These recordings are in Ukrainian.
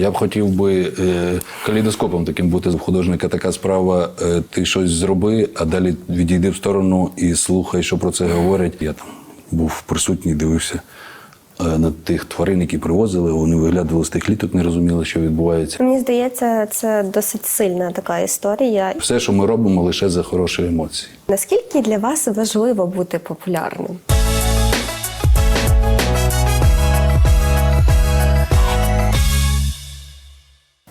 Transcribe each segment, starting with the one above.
Я б хотів би е, калейдоскопом таким бути в художника. Така справа, е, ти щось зроби, а далі відійди в сторону і слухай, що про це говорять. Я там був присутній, дивився е, на тих тварин, які привозили. Вони виглядали з тих літок, не розуміли, що відбувається. Мені здається, це досить сильна така історія. Все, що ми робимо, лише за хороші емоції. Наскільки для вас важливо бути популярним?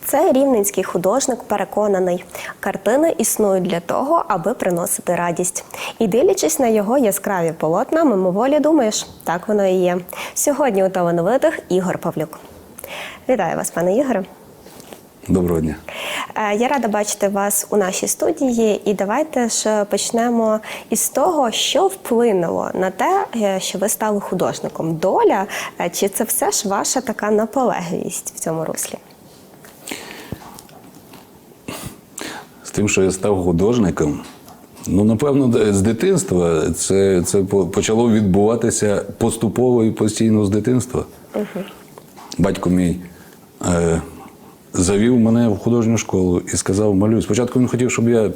Це рівненський художник переконаний, картини існують для того, аби приносити радість. І дивлячись на його яскраві полотна, мимоволі думаєш, так воно і є. Сьогодні у талановитих Ігор Павлюк. Вітаю вас, пане Ігоре. Доброго дня. Е, Я рада бачити вас у нашій студії, і давайте ж почнемо із того, що вплинуло на те, е, що ви стали художником. Доля е, чи це все ж ваша така наполегливість в цьому руслі? Тим, що я став художником, ну напевно, з дитинства це, це почало відбуватися поступово і постійно з дитинства. Батько мій е, завів мене в художню школу і сказав: малюй. Спочатку він хотів, щоб я е,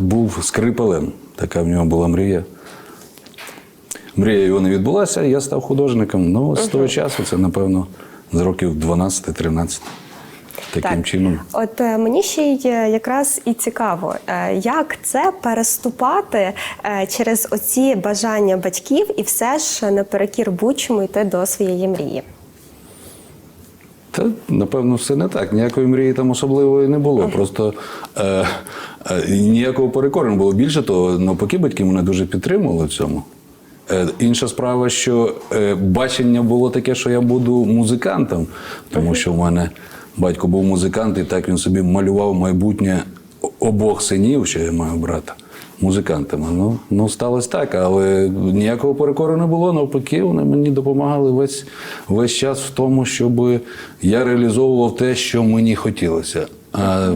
був скрипалем. Така в нього була мрія. Мрія його не відбулася, я став художником. Ну, з того часу це, напевно, з років 12-13. Таким чином. От е, мені ще й е, якраз і цікаво, е, як це переступати через оці бажання батьків і все ж наперекір будь-чому йти до своєї мрії. Та напевно все не так. Ніякої мрії там особливої не було. Просто е, е, ніякого перекору не було. Більше того, навпаки, батьки мене дуже підтримували в цьому. Е, інша справа, що е, бачення було таке, що я буду музикантом, тому що в мене батько був музикант, і так він собі малював майбутнє обох синів, що я маю брата. Музикантами. Ну, ну сталося так, але ніякого перекору не було. Навпаки, вони мені допомагали весь, весь час в тому, щоб я реалізовував те, що мені хотілося. А,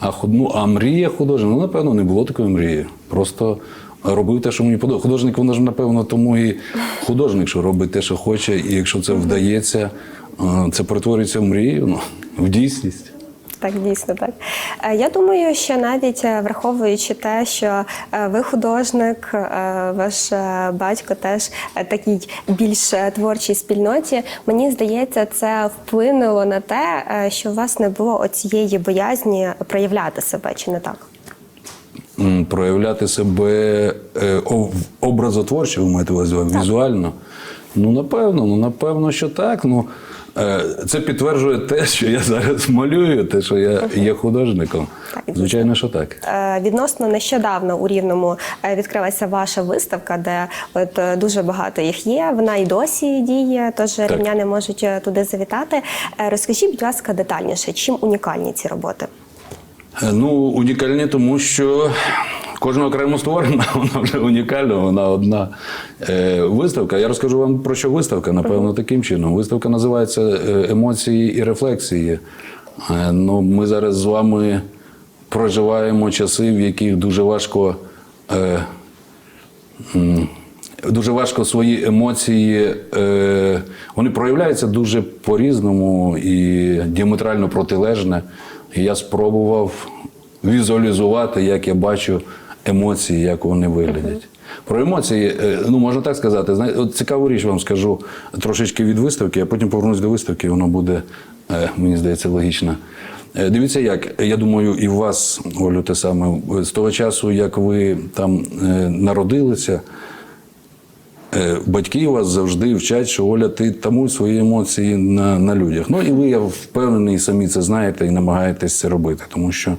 а, ну, а мрія художника, ну, напевно, не було такої мрії. Просто робив те, що мені подобається. Художник, воно ж, напевно, тому і художник, що робить те, що хоче, і якщо це вдається, це перетворюється в мрію, ну, в дійсність. Так, дійсно так. Е, Я думаю, що навіть е, враховуючи те, що е, ви художник, ваш батько теж такий більш творчій спільноті, мені здається, це вплинуло на те, що у вас не було оцієї боязні проявляти себе, чи не так? проявляти себе об- образотворчо, ви маєте увазі, візуально. Ну, напевно, ну напевно, що так. Ну, це підтверджує те, що я зараз малюю, те, що я є художником. Звичайно, що так. Е, Відносно нещодавно у Рівному е, відкрилася ваша виставка, де от е, дуже багато їх є. Вона і досі діє, тож рівняни можуть е, туди завітати. Е, Розкажіть, будь ласка, детальніше, чим унікальні ці роботи? Ну, унікальні, тому що кожна окремо створена, вона вже унікальна, вона одна е, виставка. Я розкажу вам про що виставка, напевно, таким чином. Виставка називається е, Емоції і рефлексії. Е, Ну, ми зараз з вами проживаємо часи, в яких дуже важко. Е, Дуже важко свої емоції, е, вони проявляються дуже по-різному і діаметрально протилежне. І я спробував візуалізувати, як я бачу емоції, як вони виглядять. Про емоції, е, ну можна так сказати, от цікаву річ вам скажу трошечки від виставки, а потім повернусь до виставки, воно буде, е, мені здається, логічно. Е, Дивіться, як я думаю, і у вас, Олю, те саме з того часу, як ви там народилися. Е, Батьки вас завжди вчать, що Оля, ти тамуй свої емоції на, на людях. Ну і ви, я впевнений, самі це знаєте і намагаєтесь це робити, тому що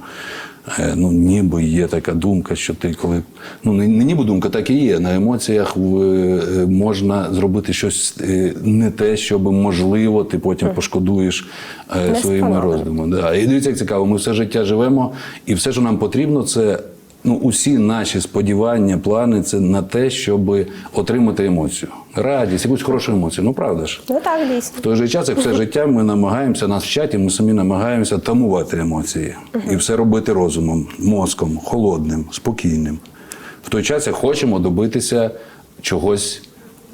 е, ну, ніби є така думка, що ти коли. Ну, не, не ніби думка, так і є. На емоціях е, можна зробити щось не те, щоб можливо, ти потім пошкодуєш Не своїми роздумами. Да. І дивіться, як цікаво, ми все життя живемо, і все, що нам потрібно, це ну, усі наші сподівання, плани це на те, щоб отримати емоцію. Радість, якусь хорошу емоцію. Ну правда ж. Ну так, В той же час, як все життя, ми намагаємося нас вчать, і ми самі намагаємося тамувати емоції і все робити розумом, мозком, холодним, спокійним. В той час, як хочемо добитися чогось,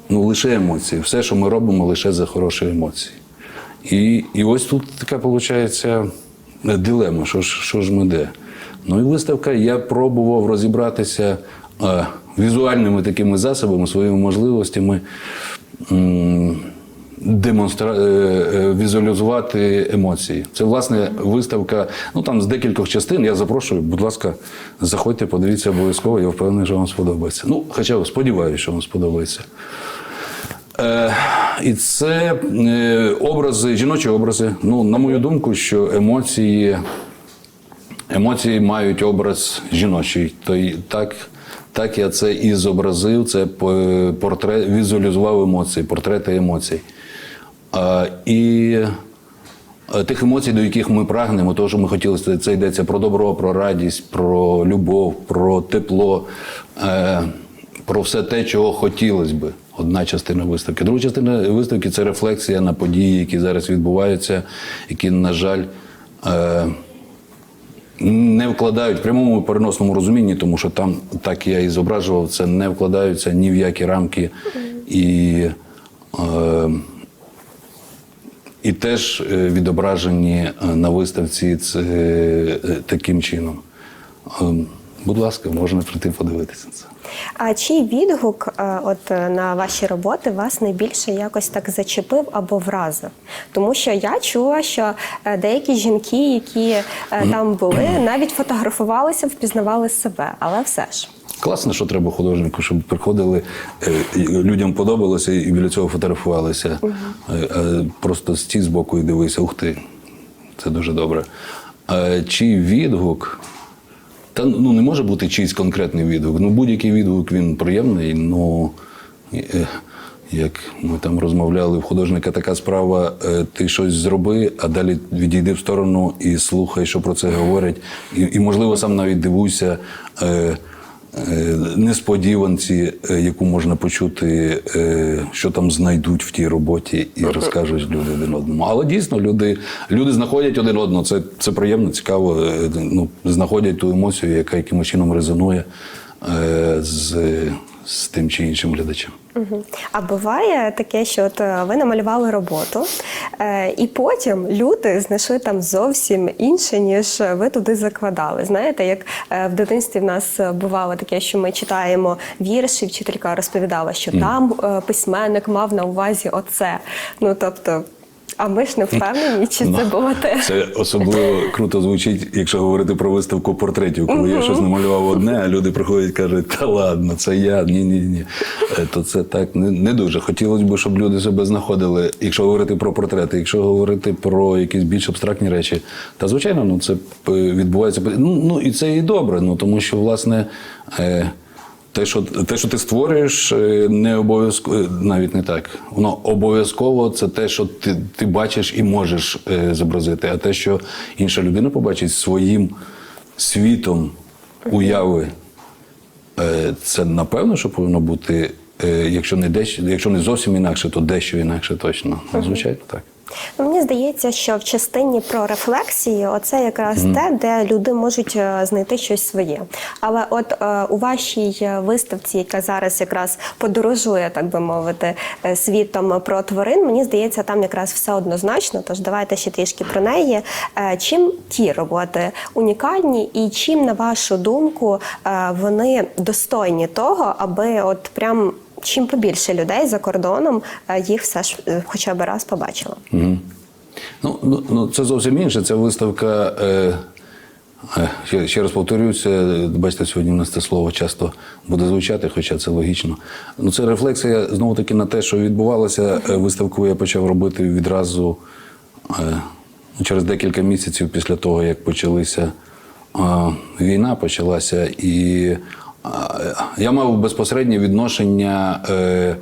ну лише емоції. Все, що ми робимо, лише за хороші емоції. І, і ось тут така виходить дилема, що ж, що ж ми де. Ну і виставка, я пробував розібратися е, візуальними такими засобами, своїми можливостями. Демонстра... е, е, візуалізувати емоції. Це власне виставка. Ну там з декількох частин. Я запрошую, будь ласка, заходьте, подивіться обов'язково. Я впевнений, що вам сподобається. Ну, хоча сподіваюся, що вам сподобається. Е, і це е, образи, жіночі образи. Ну, на мою думку, що емоції, емоції мають образ жіночий. Так, так я це і зобразив. Це портрет, візуалізував емоції, портрети емоцій. І тих емоцій, до яких ми прагнемо, того, що ми хотіли, це йдеться про добро, про радість, про любов, про тепло, е, про все те, чого хотілося би. Одна частина виставки. Друга частина виставки це рефлексія на події, які зараз відбуваються, які, на жаль, е, не вкладають в прямому переносному розумінні, тому що там, так я і зображував, це не вкладаються ні в які рамки. І, е, і теж е, відображені е, на виставці це, е, таким чином. Будь ласка, можна прийти подивитися це. А чий відгук е, от е, на ваші роботи вас найбільше якось так зачепив або вразив? Тому що я чула, що е, деякі жінки, які там були, навіть фотографувалися, впізнавали себе, але все ж. Класно, що треба художнику, щоб приходили, людям подобалося і біля цього фотографувалися. Е, е, Просто стій з боку і дивися, ух ти, це дуже добре. Чий відгук? Та ну не може бути чийсь конкретний відгук. Ну, будь-який відгук він приємний. Ну як ми там розмовляли, в художника така справа: е, ти щось зроби, а далі відійди в сторону і слухай, що про це говорять. І, і можливо, сам навіть дивуйся. Е, Несподіванці, е, яку можна почути, е, що там знайдуть в тій роботі, і розкажуть люди один одному. Але дійсно люди, люди знаходять один одного. Це, це приємно, цікаво. Ну, знаходять ту емоцію, яка якимось чином резонує з, з тим чи іншим глядачем. А буває таке, що от е, ви намалювали роботу, е, і потім люди знайшли там зовсім інше, ніж ви туди закладали. Знаєте, як е, в дитинстві в нас бувало таке, що ми читаємо вірші, вчителька розповідала, що там е, письменник мав на увазі оце. Ну тобто, а ми ж не впевнені, чи це було те. Ну, Це особливо круто звучить, якщо говорити про виставку портретів, коли я щось намалював одне, а люди приходять і кажуть, та ладно, це я, ні, ні, ні. Е, То це так не, не дуже. Хотілося б, щоб люди себе знаходили, якщо говорити про портрети, якщо говорити про якісь більш абстрактні речі. Та звичайно, ну це е, відбувається. Ну, ну і це і добре, ну тому що, власне. Е, те, що, те, що ти створюєш, е, не обов'язково, е, навіть не так. Воно обов'язково це те, що ти, ти бачиш і можеш е, зобразити. А те, що інша людина побачить своїм світом уяви, е, це напевно, що повинно бути, е, якщо не дещо, якщо не зовсім інакше, то дещо інакше точно. Звичайно, так. Ну, мені здається, що в частині про рефлексії оце якраз те, де люди можуть е, знайти щось своє. Але от е, у вашій е, виставці, яка зараз якраз подорожує, так би мовити, світом про тварин, мені здається, там якраз все однозначно. Тож давайте ще трішки про неї. Е, Чим ті роботи унікальні, і чим, на вашу думку, е, вони достойні того, аби от прям. Чим побільше людей за кордоном е, їх все ж е, хоча б раз побачило. Ну, ну, ну, це зовсім інше. Це виставка. Е, е, ще, ще раз повторююся, е, бачите, сьогодні у нас це слово часто буде звучати, хоча це логічно. Ну, це рефлексія знову таки на те, що відбувалося. Виставку я почав робити відразу е, ну, через декілька місяців після того, як почалися е, війна, почалася. І я мав безпосереднє відношення. Е,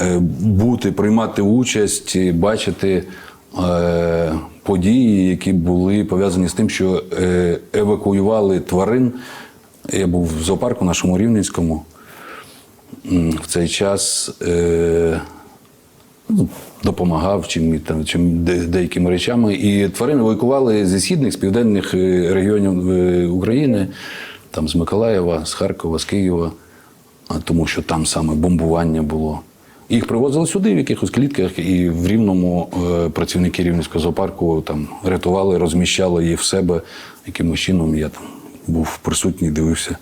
е, бути, приймати участь, бачити е, події, які були пов'язані з тим, що евакуювали тварин. Я був в зоопарку нашому Рівненському. В цей час ну, допомагав чим, там, чим де- деякими речами. І тварини евакуювали зі східних, з південних регіонів України, там з Миколаєва, з Харкова, з Києва, тому що там саме бомбування було. Їх привозили сюди в якихось клітках, і в рівному е, працівники рівненського зоопарку там рятували, розміщали їх в себе. Якимось чином я там був присутній, дивився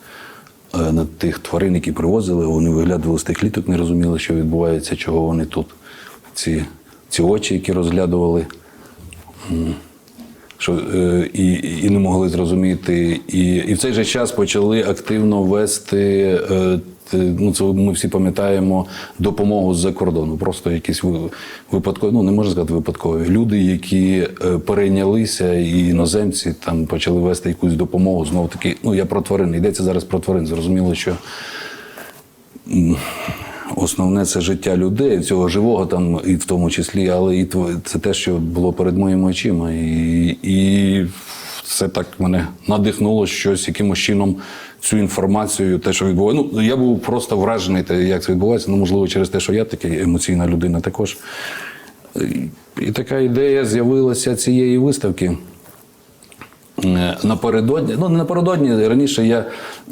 е, на тих тварин, які привозили. Вони виглядували з тих кліток, не розуміли, що відбувається, чого вони тут. Ці, ці очі, які розглядували що, е, і, і не могли зрозуміти. І, і в цей же час почали активно вести. Е, Ну, це ми всі пам'ятаємо допомогу з-за кордону. Просто якісь випадкові, ну не можна сказати випадкові. Люди, які е, перейнялися, і іноземці там почали вести якусь допомогу. Знову таки, ну я про тварин. Йдеться зараз про тварин. Зрозуміло, що основне це життя людей, цього живого там, і в тому числі, але і це те, що було перед моїми очима. І, і це так мене надихнуло щось якимось чином цю інформацію, те, що відбувається. Ну, я був просто вражений, як це відбувається. Ну, можливо, через те, що я такий емоційна людина також. І, така ідея з'явилася цієї виставки. Напередодні, ну не напередодні, раніше я,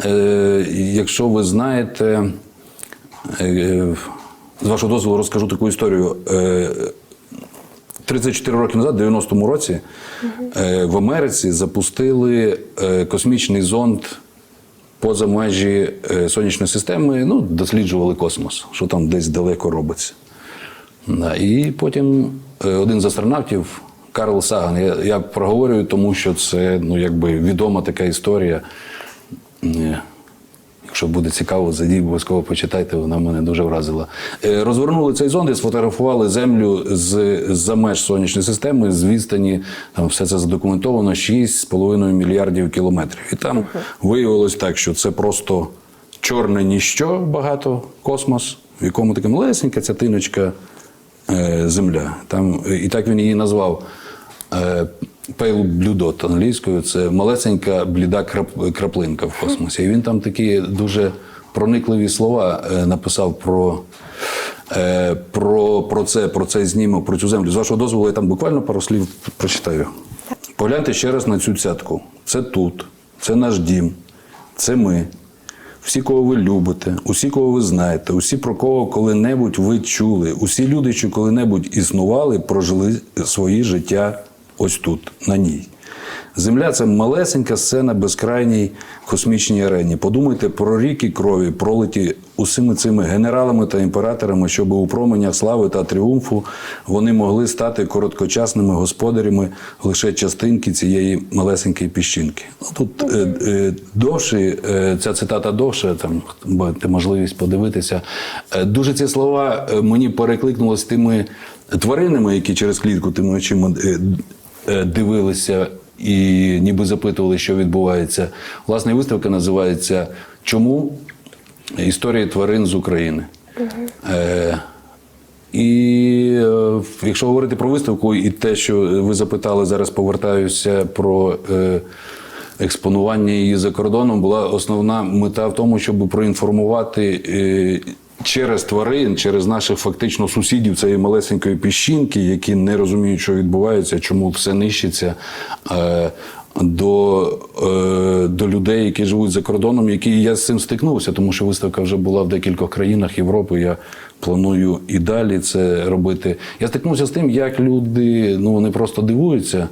е, якщо ви знаєте, з вашого дозволу розкажу таку історію. Е, 34 роки назад, в 90-му році, е, в Америці запустили е, космічний зонд поза межі е, сонячної системи, ну, досліджували космос, що там десь далеко робиться. І потім е, один з астронавтів, Карл Саган, я, я проговорюю, тому що це ну, якби відома така історія. Якщо буде цікаво, зайдіть, обов'язково почитайте, вона мене дуже вразила. Е, Розвернули цей зонд і сфотографували землю з за меж сонячної системи, з відстані, там все це задокументовано 6,5 мільярдів кілометрів. І там виявилось так, що це просто чорне ніщо багато, космос, в якому така малесенька цятиночка е, земля. Там, е, і так він її назвав. Е, Pale Blue англійською це малесенька бліда крап- краплинка в космосі. І він там такі дуже проникливі слова е, написав про, е, про, про це, про цей знімок, про цю землю. З вашого дозволу, я там буквально пару слів прочитаю. Погляньте ще раз на цю цятку. Це тут, це наш дім, це ми. Всі, кого ви любите, усі, кого ви знаєте, усі, про кого коли-небудь ви чули, усі люди, що коли-небудь існували, прожили свої життя ось тут, на ній. Земля це малесенька сцена безкрайній космічній арені. Подумайте про ріки крові, пролиті усіми цими генералами та імператорами, щоб у променях слави та тріумфу вони могли стати короткочасними господарями лише частинки цієї малесенької піщинки. Ну, тут е, е, довше, е, ця цитата довше, там маєте можливість подивитися. Е, дуже ці слова е, мені перекликнулися тими тваринами, які через клітку тими очима е, дивилися і ніби запитували, що відбувається. Власне, виставка називається Чому історії тварин з України. Е, і е, якщо говорити про виставку і те, що ви запитали, зараз повертаюся про е, експонування її за кордоном, була основна мета в тому, щоб проінформувати е, через тварин, через наших фактично сусідів цієї малесенької піщинки, які не розуміють, що відбувається, чому все нищиться. Е, до, е, до людей, які живуть за кордоном, які я з цим стикнувся, тому що виставка вже була в декількох країнах Європи. Я планую і далі це робити. Я стикнувся з тим, як люди ну вони просто дивуються.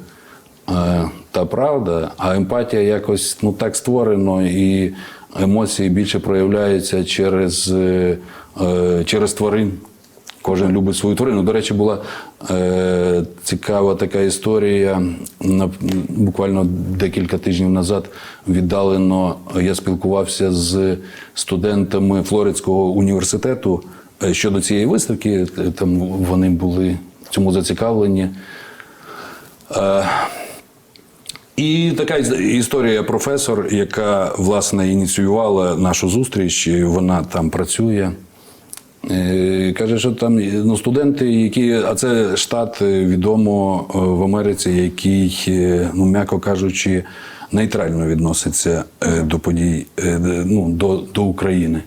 Е, та правда, а емпатія якось ну так створено, і емоції більше проявляються через, е, е, через тварин. Кожен любить свою тварину. До речі, була е, цікава така історія. На, буквально декілька тижнів назад віддалено я спілкувався з студентами Флоридського університету е, щодо цієї виставки. Там вони були цьому зацікавлені. Е, і така історія професор, яка власне ініціювала нашу зустріч, вона там працює. Е, Каже, що там ну, студенти, які, а це штат е, відомо е, в Америці, який, ну м'яко кажучи, нейтрально відноситься до подій, ну, до, до України.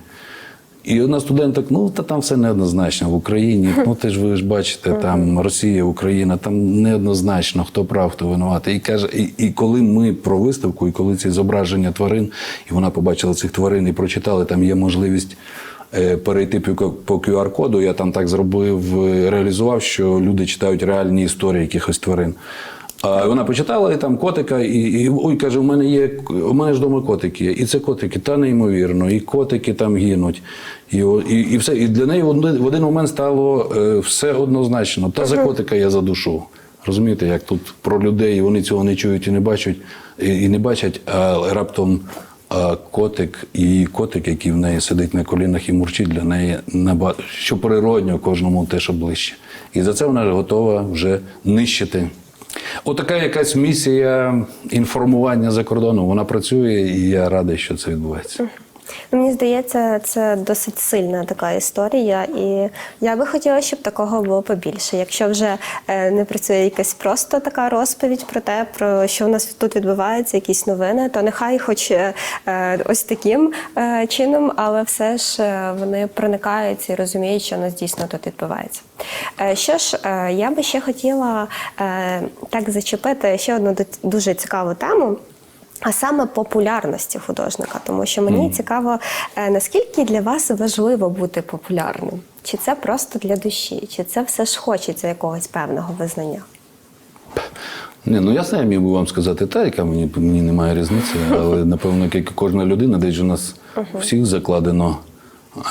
І одна студентка, ну та там все неоднозначно в Україні. Ну ти ж ви ж бачите, там Росія, Україна, там неоднозначно, хто прав, хто винуватий. І каже, і, і коли ми про виставку, і коли ці зображення тварин, і вона побачила цих тварин і прочитали, там є можливість е, перейти по по QR-коду. Я там так зробив, е, реалізував, що люди читають реальні історії якихось тварин. А вона почитала і там котика, і, і ой, каже: у мене є у мене ж вдома котики. є. І це котики, та неймовірно, і котики там гинуть. І, і, і все. І для неї в один, в один момент стало е, все однозначно. Та за котика я за душу. Розумієте, як тут про людей вони цього не чують і не бачать, і, і не бачать, а раптом а котик і котик, який в неї сидить на колінах і мурчить, для неї наба... що природньо кожному те, що ближче. І за це вона готова вже нищити. Отака якась місія інформування за кордоном. Вона працює, і я радий, що це відбувається. Ну, Мені здається, це досить сильна така історія, і я би хотіла, щоб такого було побільше. Якщо вже е, не працює якась просто така розповідь про те, про що у нас тут відбувається, якісь новини, то нехай, хоч е, е, ось таким чином, але все ж вони проникають і розуміють, що у нас дійсно тут відбувається. Що ж, я би ще хотіла так зачепити ще одну ду- дуже цікаву тему. А саме популярності художника, тому що мені цікаво, е, наскільки для вас важливо бути популярним? Чи це просто для душі, чи це все ж хочеться якогось певного визнання? Ні, ну ясно, я міг би вам сказати, та, яка мені, мені немає різниці, але напевно, як і кожна людина, десь у нас всіх закладено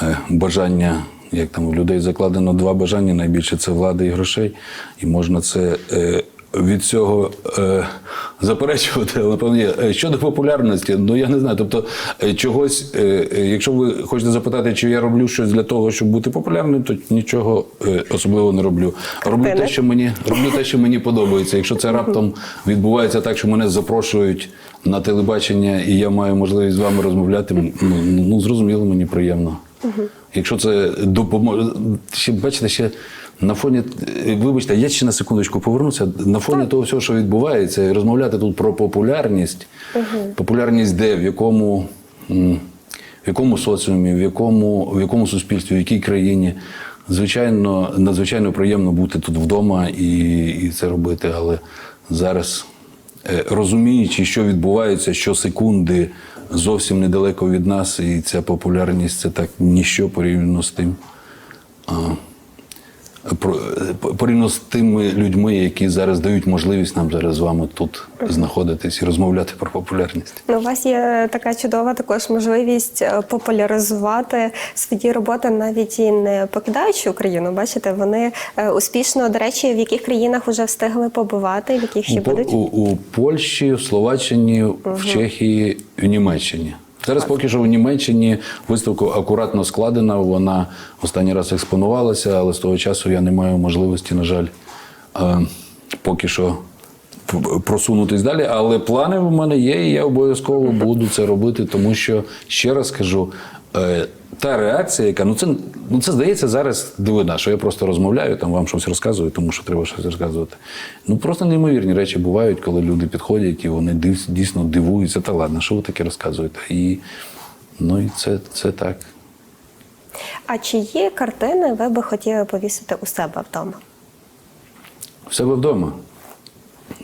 е, бажання, як там у людей закладено два бажання, найбільше це влади і грошей. І можна це е, від цього е, заперечувати. Але напевно, є. Е, щодо популярності, ну я не знаю. Тобто, е, чогось, е, е, якщо ви хочете запитати, чи я роблю щось для того, щоб бути популярним, то нічого е, особливо не роблю. Роблю те, що мені роблю те, що мені подобається. Якщо це раптом відбувається так, що мене запрошують на телебачення, і я маю можливість з вами розмовляти, ну, ну зрозуміло, мені приємно. Якщо це допоможе, ще бачите, ще на фоні, вибачте, я ще на секундочку повернуся. На фоні того всього, що відбувається, розмовляти тут про популярність. Популярність де, в якому. в якому соціумі, в якому, в якому суспільстві, в якій країні. Звичайно, надзвичайно приємно бути тут вдома і, і це робити. Але зараз, е, розуміючи, що відбувається щосекунди зовсім недалеко від нас, і ця популярність це так ніщо порівняно з тим. Порівняно з тими людьми, які зараз дають можливість нам зараз з вами тут знаходитись і розмовляти про популярність. Ну, у вас є така чудова також можливість е, популяризувати свої роботи, навіть і не покидаючи Україну. Бачите, вони е, успішно, до речі, в яких країнах вже встигли побувати, в яких ще У, будуть. у, у Польщі, в Словаччині, в Чехії, в Німеччині. Зараз поки що в Німеччині виставка акуратно складена. Вона останній раз експонувалася, але з того часу я не маю можливості, на жаль, е, поки що просунутись далі. Але плани в мене є, і я обов'язково буду це робити, тому що ще раз кажу. Е, Та реакція, яка ну це ну це здається зараз дивина, що я просто розмовляю, там вам щось розказую, тому що треба щось розказувати. Ну просто неймовірні речі бувають, коли люди підходять і вони див, дійсно дивуються. Та ладно, що ви таке розказуєте? І ну і це, це так. А чиї картини ви би хотіли повісити у себе вдома? В себе вдома.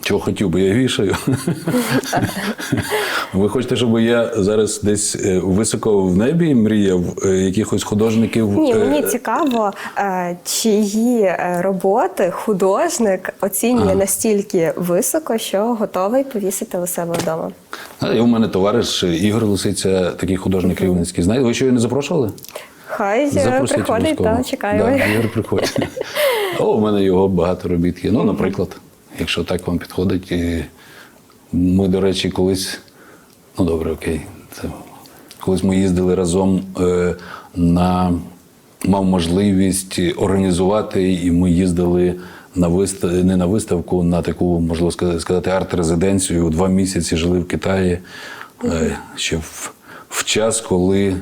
Чого хотів би, я вішаю. Ви хочете, щоб я зараз десь е, високо в небі мріяв е, якихось художників? Ні, е, мені цікаво, чиї роботи художник оцінює настільки високо, що готовий повісити у себе вдома. І у мене товариш Ігор Лисиця, такий художник рівненський. Знаєте, ви що його не запрошували? Хай Запросіть приходить та чекаємо. Да, Ігор приходить. О, у мене його багато робіт є. Ну, наприклад, якщо так вам підходить. І Ми, до речі, колись. Ну, добре, окей. Це... Колись ми їздили разом е, на мав можливість організувати, і ми їздили на вистав... не на виставку, на таку, можливо сказати, арт-резиденцію. Два місяці жили в Китаї е, ще в, в час, коли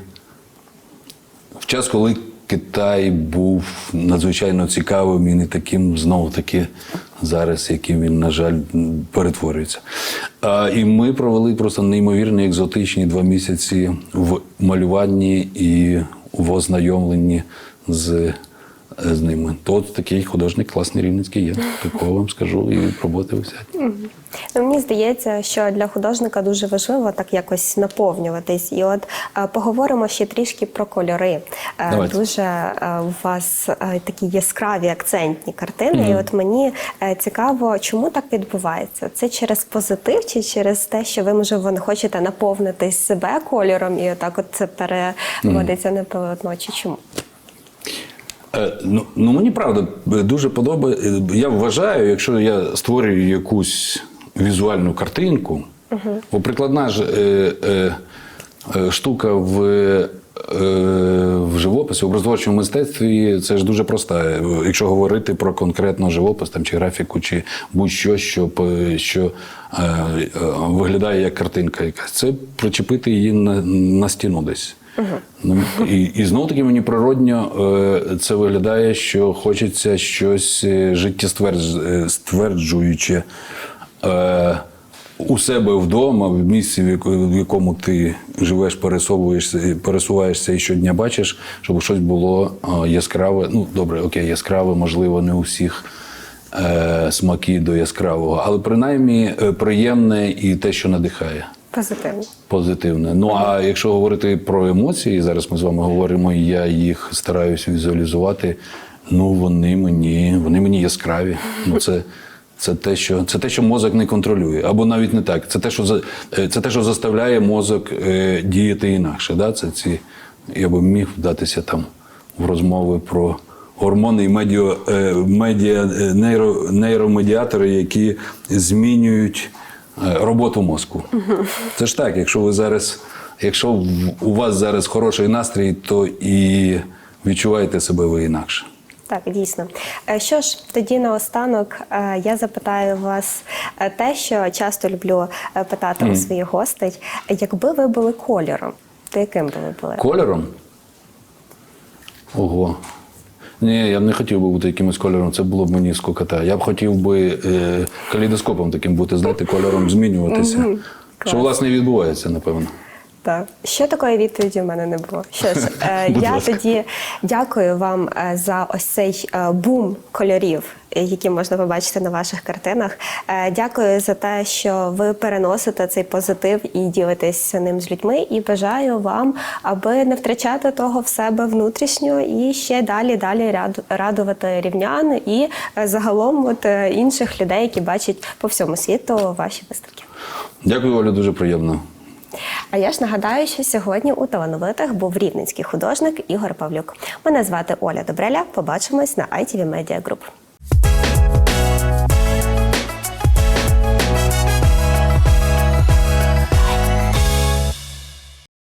в час, коли Китай був надзвичайно цікавим і не таким знову таки зараз, яким він, на жаль, перетворюється. А, і ми провели просто неймовірні екзотичні два місяці в малюванні і в ознайомленні з з ними. То от такий художник класний рівницький є. Такого вам скажу і роботи взяти. Ну, мені здається, що для художника дуже важливо так якось наповнюватись. І от е, поговоримо ще трішки про кольори. Е, Давайте. Дуже е, у вас е, такі яскраві акцентні картини. І от мені е, цікаво, чому так відбувається? Це через позитив чи через те, що ви можливо не хочете наповнити себе кольором, і отак от це переводиться на полотно, чи чому? Е, Ну, ну мені правда е, дуже подобається. Я вважаю, якщо я створюю якусь візуальну картинку, бо прикладна ж е, е, е, штука в, е, в живописі, в образотворчому мистецтві, це ж дуже проста. Е, Якщо говорити про конкретно живопис там, чи графіку, чи будь-що, що, що е, е, виглядає як картинка якась, це причепити її на, на стіну десь. Ну, І, і знову таки мені природньо е, це виглядає, що хочеться щось е, життєстверджуюче е, у себе вдома, в місці, в якому ти живеш, пересовуєшся, пересуваєшся і щодня бачиш, щоб щось було яскраве. Ну, добре, окей, яскраве, можливо, не у всіх. Смаки до яскравого, але принаймні приємне і те, що надихає. Позитивно. Позитивне. Ну а якщо говорити про емоції, зараз ми з вами говоримо, і я їх стараюсь візуалізувати. Ну вони мені, вони мені яскраві. Ну це, це те, що це те, що мозок не контролює, або навіть не так. Це те, що е, це те, що заставляє мозок е, діяти інакше. Да? Це ці я би міг вдатися там в розмови про. Гормони і медіо, е, медіа, е, нейро, нейромедіатори, які змінюють роботу мозку. Це ж так, якщо ви зараз, якщо у вас зараз хороший настрій, то і відчуваєте себе ви інакше. Так, дійсно. Е, Що ж, тоді наостанок е, я запитаю вас е, те, що часто люблю е, питати у своїх гостей. Якби ви були кольором, то яким би ви були? Кольором? Ого. Ні, я б не хотів би бути якимось кольором, це було б мені скокота. Я б хотів би е, калейдоскопом таким бути, знаєте, кольором змінюватися. Що власне і відбувається, напевно. Так, ще такої відповіді в мене не було. Що ж, е, я ласка. тоді дякую вам е, за ось цей е, бум кольорів, які можна побачити на ваших картинах. Е, Дякую за те, що ви переносите цей позитив і ділитесь ним з людьми. І бажаю вам, аби не втрачати того в себе внутрішньо і ще далі далі радувати рівнян і загалом от інших людей, які бачать по всьому світу ваші виставки. Дякую, Олю, дуже приємно. А я ж нагадаю, що сьогодні у талановитих був рівненський художник Ігор Павлюк. Мене звати Оля Добреля. Побачимось на ITV Media Group.